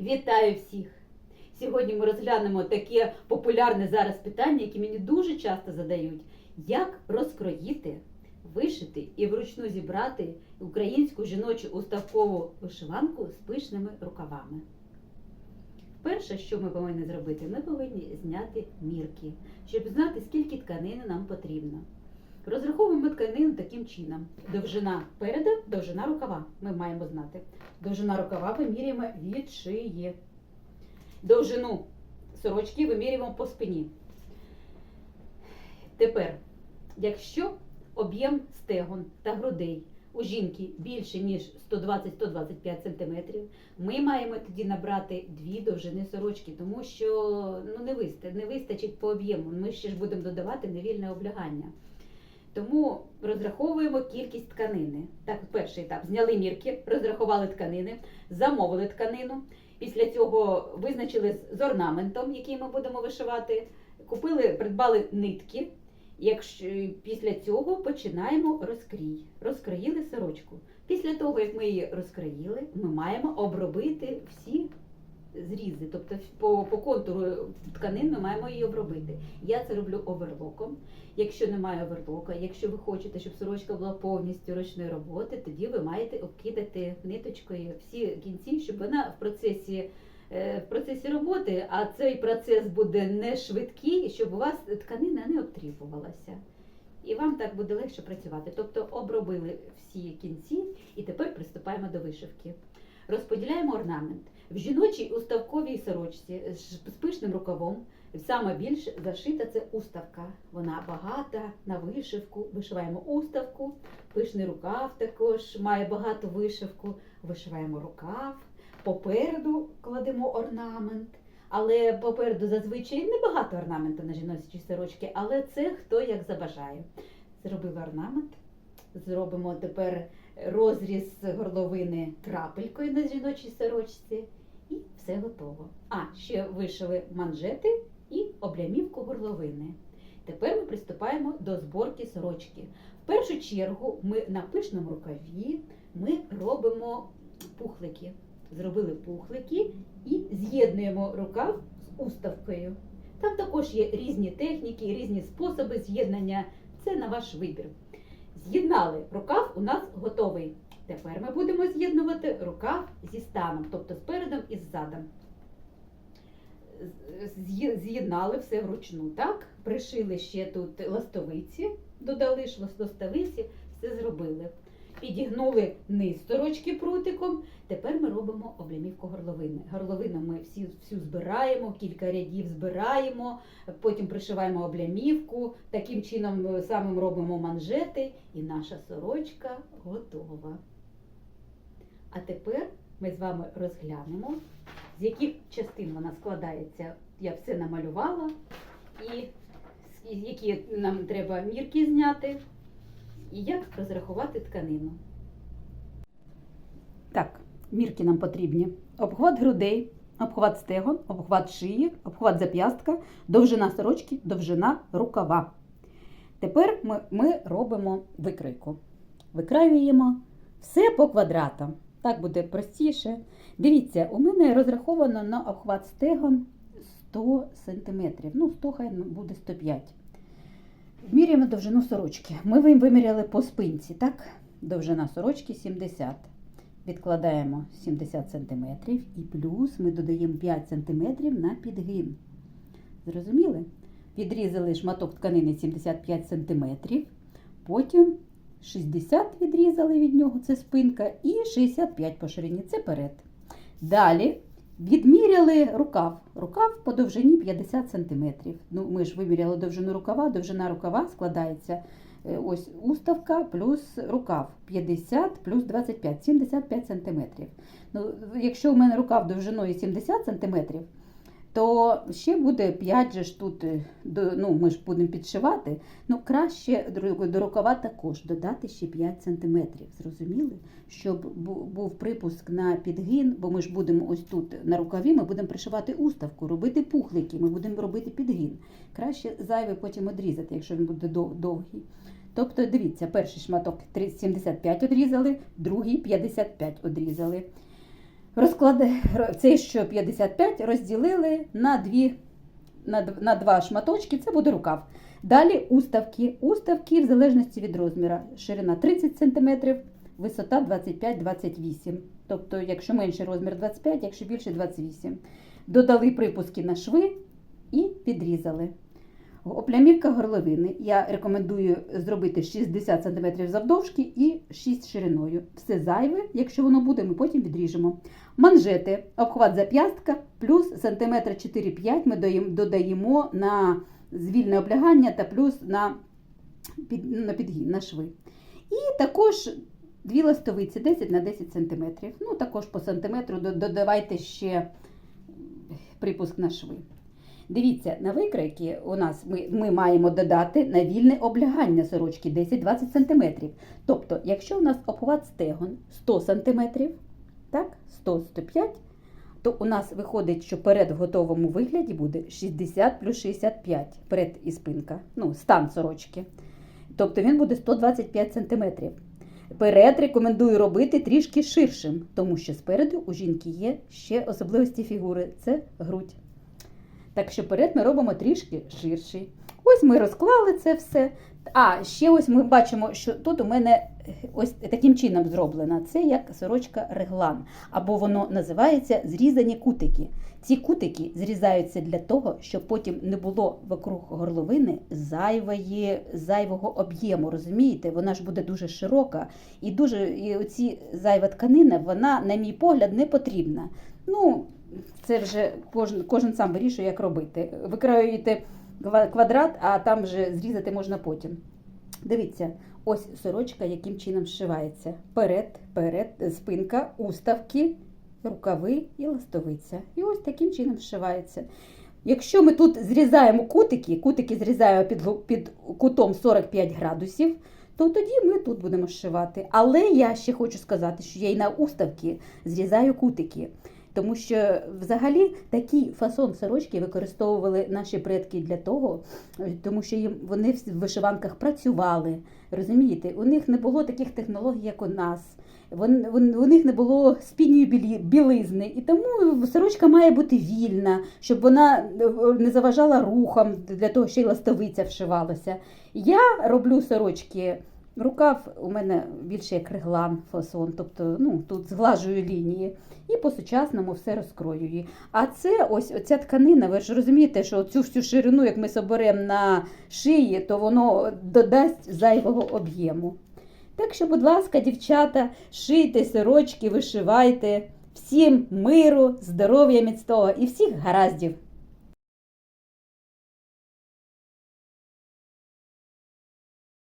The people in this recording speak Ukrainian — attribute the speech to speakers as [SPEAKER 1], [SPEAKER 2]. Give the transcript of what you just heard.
[SPEAKER 1] Вітаю всіх! Сьогодні ми розглянемо таке популярне зараз питання, яке мені дуже часто задають: як розкроїти, вишити і вручну зібрати українську жіночу уставкову вишиванку з пишними рукавами. Перше, що ми повинні зробити, ми повинні зняти мірки, щоб знати, скільки тканини нам потрібно. Розраховуємо тканину таким чином: довжина переду, довжина рукава. Ми маємо знати. Довжина рукава вимірюємо від шиї. Довжину сорочки вимірюємо по спині. Тепер, якщо об'єм стегон та грудей у жінки більше, ніж 120-125 см, ми маємо тоді набрати дві довжини сорочки, тому що ну, не, вистачить, не вистачить по об'єму. Ми ще ж будемо додавати невільне облягання. Тому розраховуємо кількість тканини. Так, перший етап. Зняли мірки, розрахували тканини, замовили тканину. Після цього визначили з орнаментом, який ми будемо вишивати. Купили, придбали нитки. Якщо після цього починаємо розкрій. Розкроїли сорочку. Після того, як ми її розкроїли, ми маємо обробити всі зрізи. Тобто по, по контуру тканин ми маємо її обробити. Я це роблю оверлоком. Якщо немає оверлока, якщо ви хочете, щоб сорочка була повністю ручної роботи, тоді ви маєте обкидати ниточкою всі кінці, щоб вона в процесі. е, В процесі роботи, а цей процес буде не швидкий, щоб у вас тканина не обтріпувалася. І вам так буде легше працювати. Тобто обробили всі кінці і тепер приступаємо до вишивки. Розподіляємо орнамент. В жіночій уставковій сорочці з пишним рукавом саме більш зашита це уставка. Вона багата на вишивку. Вишиваємо уставку, пишний рукав також має багато вишивку. Вишиваємо рукав, попереду кладемо орнамент. Але попереду зазвичай небагато орнаменту на жіночій сорочці, але це хто як забажає. Зробили орнамент. Зробимо тепер розріз горловини крапелькою на жіночій сорочці. Все готово. А, ще вишили манжети і облямівку горловини. Тепер ми приступаємо до зборки сорочки. В першу чергу ми на пишному рукаві ми робимо пухлики. Зробили пухлики і з'єднуємо рукав з уставкою. Там також є різні техніки, різні способи з'єднання. Це на ваш вибір. З'єднали рукав, у нас готовий. Тепер ми будемо з'єднувати рукав зі станом, тобто спередом і ззадом. З'єднали все вручну, так? Пришили ще тут ластовиці, додали ж ластовиці, все зробили. Підігнули низ сорочки прутиком. Тепер ми робимо облямівку горловини. Горловину ми всі, всю збираємо, кілька рядів збираємо, потім пришиваємо облямівку, таким чином е, самим робимо манжети, і наша сорочка готова. А тепер ми з вами розглянемо, з яких частин вона складається. Я все намалювала, і які нам треба мірки зняти, і як розрахувати тканину. Так, мірки нам потрібні. Обхват грудей, обхват стегон, обхват шиї, обхват зап'ястка, довжина сорочки, довжина рукава. Тепер ми, ми робимо викройку. Викраюємо все по квадратам. Так буде простіше. Дивіться, у мене розраховано на обхват стегон 100 см. Ну, 100 хай буде 105 Міряємо довжину сорочки. Ми виміряли по спинці, так? Довжина сорочки 70. Відкладаємо 70 см і плюс ми додаємо 5 см на підгин. Зрозуміли? Відрізали шматок тканини 75 см, потім 60 відрізали від нього, це спинка, і 65 по ширині, це перед. Далі відміряли рукав. Рукав по довжині 50 см. Ну, ми ж виміряли довжину рукава, довжина рукава складається е, ось уставка плюс рукав 50 плюс 25, 75 см. Ну, якщо у мене рукав довжиною 70 см, то ще буде 5 же ж тут, е, ну ми ж будемо підшивати, ну краще до- рукава також додати ще 5 см. Зрозуміли? Щоб був припуск на підгин, бо ми ж будемо ось тут на рукаві, ми будемо пришивати уставку, робити пухлики, ми будемо робити підгин. Краще зайвий потім одрізати, якщо він буде дов- довгий. Тобто, дивіться, перший шматок 30 75 одрізали, другий 55 одрізали. Розкладе цей що 55 розділили на дві на, на два шматочки, це буде рукав. Далі уставки. Уставки в залежності від розміру. Ширина 30 см, висота 25-28 Тобто, якщо менший розмір 25, якщо більше 28 Додали припуски на шви і підрізали. Оплямівка горловини. Я рекомендую зробити 60 см завдовжки і 6 шириною. Все зайве, якщо воно буде, ми потім відріжемо. Манжети, обхват зап'ястка, плюс сантиметр 4-5 ми додаємо на звільне облягання та плюс на, на підгін, на шви. І також дві ластовиці 10 на 10 см. Ну, також по сантиметру додавайте ще припуск на шви. Дивіться, на викройки у нас ми, ми маємо додати на вільне облягання сорочки 10-20 см. Тобто, якщо у нас обхват стегон 100 см, так, 100-105 то у нас виходить, що перед в готовому вигляді буде 60 плюс 65 перед і спинка, ну, стан сорочки. Тобто він буде 125 см. Перед рекомендую робити трішки ширшим, тому що спереду у жінки є ще особливості фігури це грудь. Так що перед ми робимо трішки ширший. Ось ми розклали це все. А, ще ось ми бачимо, що тут у мене ось таким чином зроблено. Це як сорочка реглан, або воно називається зрізані кутики. Ці кутики зрізаються для того, щоб потім не було вокруг горловини зайвої, зайвого об'єму. Розумієте? Вона ж буде дуже широка і дуже і оці зайва тканина, вона, на мій погляд, не потрібна. Ну, це вже кожен, кожен сам вирішує, як робити. Викроюєте квадрат, а там вже зрізати можна потім. Дивіться, ось сорочка, яким чином зшивається. Перед, перед, спинка, уставки, рукави і ластовиця. І ось таким чином зшивається. Якщо ми тут зрізаємо кутики, кутики зрізаємо під, під кутом 45 градусів, то тоді ми тут будемо зшивати. Але я ще хочу сказати, що я і на уставки зрізаю кутики. Тому що взагалі такий фасон сорочки використовували наші предки для того, е, тому що їм вони в вишиванках працювали. Розумієте, у них не було таких технологій, як у нас. Вон, у них не було спідньої білі, білизни, і тому сорочка має бути вільна, щоб вона е, не заважала рухам, для того, що й ластовиця вшивалася. Я роблю сорочки. Рукав у мене більше як реглан фасон, тобто ну, тут зглажую лінії і по-сучасному все розкроюю. А це ось оця тканина, ви ж розумієте, що цю всю ширину, як ми соберемо на шиї, то воно додасть зайвого об'єму. Так що, будь ласка, дівчата, шийте сорочки, вишивайте. Всім миру, здоров'я міцного і всіх гараздів!